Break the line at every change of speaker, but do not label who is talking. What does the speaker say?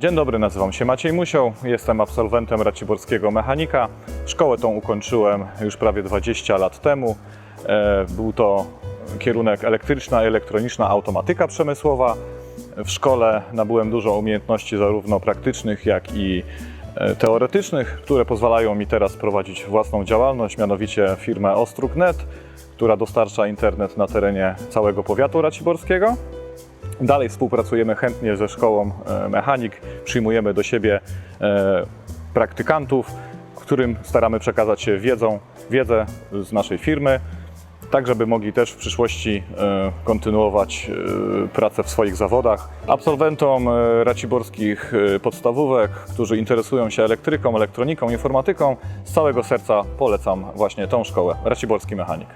Dzień dobry, nazywam się Maciej Musioł, jestem absolwentem Raciborskiego Mechanika. Szkołę tą ukończyłem już prawie 20 lat temu. E, Był to kierunek elektryczna i elektroniczna automatyka przemysłowa. W szkole nabyłem dużo umiejętności zarówno praktycznych, jak i e, teoretycznych, które pozwalają mi teraz prowadzić własną działalność, mianowicie firmę Ostruk.net, która dostarcza internet na terenie całego powiatu raciborskiego. Dalej współpracujemy chętnie ze szkołą e, mechanik, przyjmujemy do siebie e, praktykantów, którym staramy przekazać się wiedzą, wiedzę z naszej firmy, tak żeby mogli też w przyszłości e, kontynuować pracę w swoich zawodach. Absolwentom raciborskich podstawówek, którzy interesują się elektryką, elektroniką, informatyką, z całego serca polecam właśnie tą szkołę, Raciborski Mechanik.